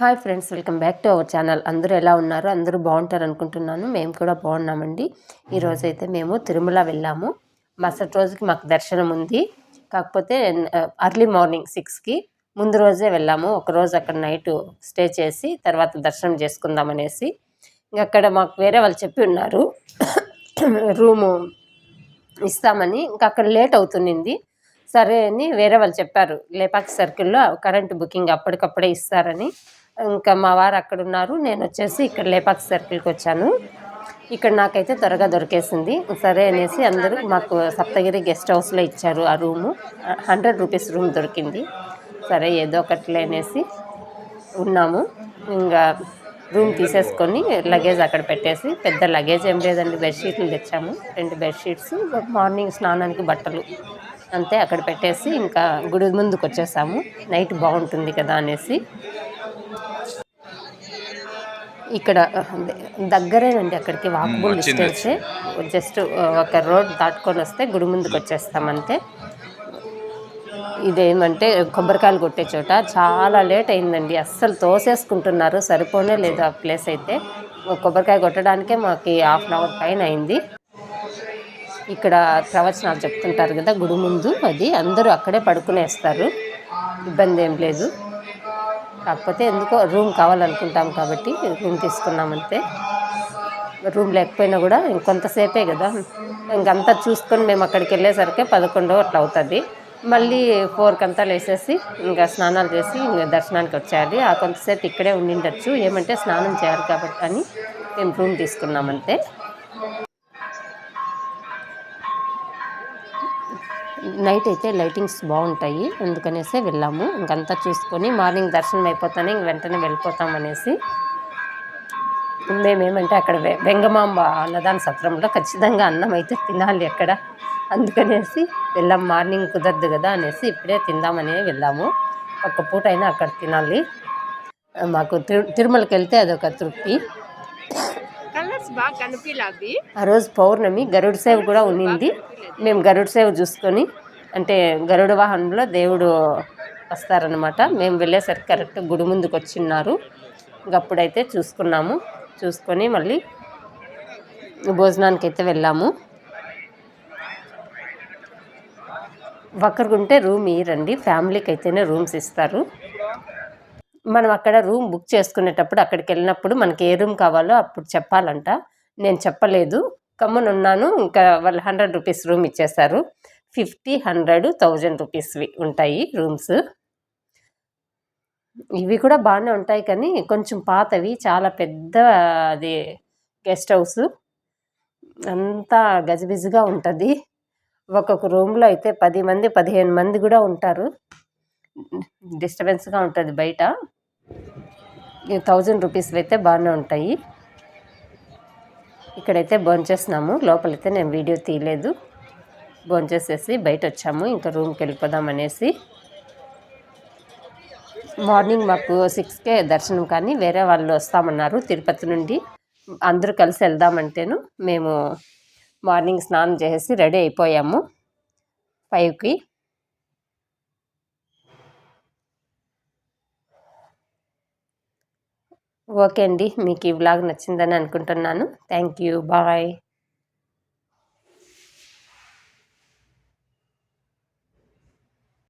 Hi friends welcome back to our channel. అందరూ ఎలా ఉన్నారు? అందరూ బాగుంటారు అనుకుంటున్నాను. మేము కూడా బాగున్నామండి. ఈరోజు అయితే మేము తిరుమల వెళ్ళాము. మరుసటి రోజుకి మాకు దర్శనం ఉంది. కాకపోతే అర్లీ మార్నింగ్ సిక్స్కి ముందు రోజే వెళ్ళాము. ఒకరోజు అక్కడ నైట్ స్టే చేసి తర్వాత దర్శనం చేసుకుందాం అనేసి. ఇంక అక్కడ మాకు వేరే వాళ్ళు చెప్పి ఉన్నారు. రూము ఇస్తామని. ఇంకా అక్కడ లేట్ అవుతుంది సరే అని వేరే వాళ్ళు చెప్పారు. లేపాక్ సర్కిల్లో కరెంటు బుకింగ్ అప్పటికప్పుడే ఇస్తారని. ఇంకా మా వారు అక్కడ ఉన్నారు నేను వచ్చేసి ఇక్కడ లేపాక్ సర్కిల్కి వచ్చాను. ఇక్కడ నాకైతే త్వరగా దొరికేసింది. సరే అనేసి అందరూ మాకు సప్తగిరి గెస్ట్ హౌస్లో ఇచ్చారు ఆ రూము. హండ్రెడ్ రూపీస్ రూమ్ దొరికింది. సరే ఏదో ఒకటిలే అనేసి ఉన్నాము. ఇంకా రూమ్ తీసేసుకొని లగేజ్ అక్కడ పెట్టేసి పెద్ద లగేజ్ ఏం లేదండి బెడ్షీట్లు తెచ్చాము. రెండు బెడ్షీట్స్ మార్నింగ్ స్నానానికి బట్టలు అంతే అక్కడ పెట్టేసి ఇంకా గుడి ముందుకు వచ్చేసాము. నైట్ బాగుంటుంది కదా అనేసి ఇక్కడ దగ్గరేనండి అక్కడికి వాకబుల్ డిస్టెన్సే. జస్ట్ ఒక రోడ్ దాటుకొని వస్తే గుడి ముందుకు వచ్చేస్తాం అంతే. ఇదేమంటే కొబ్బరికాయలు కొట్టే చోట. చాలా లేట్ అయిందండి. అస్సలు తోసేసుకుంటున్నారు. సరిపోనే లేదు ఆ ప్లేస్ అయితే. కొబ్బరికాయ కొట్టడానికే మాకు హాఫ్ అన్ అవర్ పైన అయింది. ఇక్కడ ప్రవచనాలు చెప్తుంటారు కదా గుడి ముందు. అది అందరూ అక్కడే పడుకునేస్తారు. ఇబ్బంది ఏం లేదు. కాకపోతే ఎందుకో రూమ్ కావాలనుకుంటాం కాబట్టి రూమ్ తీసుకున్నామంతే రూమ్ లేకపోయినా కూడా ఇంకొంతసేపే కదా. ఇంకంతా చూసుకొని మేము అక్కడికి వెళ్ళేసరికి పదకొండో అట్లా అవుతుంది. మళ్ళీ ఫోర్కి అంతా లేసేసి ఇంకా స్నానాలు చేసి ఇంకా దర్శనానికి వచ్చేయాలి. ఆ కొంతసేపు ఇక్కడే ఉండిండొచ్చు. ఏమంటే స్నానం చేయాలి కాబట్టి అని మేము రూమ్ తీసుకున్నామంతే నైట్ అయితే లైటింగ్స్ బాగుంటాయి. అందుకనేసి వెళ్ళాము. ఇంకంతా చూసుకొని మార్నింగ్ దర్శనం అయిపోతానే ఇంక వెంటనే వెళ్ళిపోతాం అనేసి. మేమేమంటే అక్కడ వెంగమాంబ అన్నదాన సత్రంలో ఖచ్చితంగా అన్నం అయితే తినాలి అక్కడ. అందుకనేసి వెళ్ళాం. మార్నింగ్ కుదరదు కదా అనేసి ఇప్పుడే తిందామని వెళ్ళాము. ఒక్క పూట అయినా అక్కడ తినాలి. మాకు తిరు తిరుమలకి వెళ్తే అదొక తృప్తి. ఆ రోజు పౌర్ణమి గరుడు సేవ కూడా ఉన్నింది. మేము గరుడ సేవ చూసుకొని అంటే గరుడ వాహనంలో దేవుడు వస్తారనమాట మేము వెళ్ళేసరికి కరెక్ట్ గుడి ముందుకు వచ్చిన్నారు. అప్పుడైతే చూసుకున్నాము. చూసుకొని మళ్ళీ భోజనానికి అయితే వెళ్ళాము. ఒకరికుంటే రూమ్ ఇయ్యరండి. ఫ్యామిలీకి అయితేనే రూమ్స్ ఇస్తారు. మనం అక్కడ రూమ్ బుక్ చేసుకునేటప్పుడు అక్కడికి వెళ్ళినప్పుడు మనకి ఏ రూమ్ కావాలో అప్పుడు చెప్పాలంట. నేను చెప్పలేదు. ఉన్నాను. ఇంకా వాళ్ళు హండ్రెడ్ రూపీస్ రూమ్ ఇచ్చేస్తారు ఫిఫ్టీ హండ్రెడ్ థౌజండ్ రూపీస్వి ఉంటాయి రూమ్స్. ఇవి కూడా బాగానే ఉంటాయి కానీ కొంచెం పాతవి. చాలా పెద్ద అది గెస్ట్ హౌస్. అంతా గజిబిజిగా ఉంటుంది. ఒక్కొక్క రూమ్లో అయితే పది మంది పదిహేను మంది కూడా ఉంటారు. డిస్టర్బెన్స్గా ఉంటుంది బయట. థౌజండ్ రూపీస్వి అయితే బాగానే ఉంటాయి. ఇక్కడైతే భోంచేస్తున్నాము లోపలైతే నేను వీడియో తీయలేదు. భోంచేసేసి బయట వచ్చాము ఇంకా రూమ్కి వెళ్ళిపోదాం అనేసి. మార్నింగ్ మాకు సిక్స్కే దర్శనం కానీ వేరే వాళ్ళు వస్తామన్నారు తిరుపతి నుండి. అందరూ కలిసి వెళ్దామంటేను మేము మార్నింగ్ స్నానం చేసేసి రెడీ అయిపోయాము. ఫైవ్కి. ఓకే అండి. మీకు ఈ వ్లాగ్ నచ్చిందని అనుకుంటున్నాను. Thank you. బాయ్.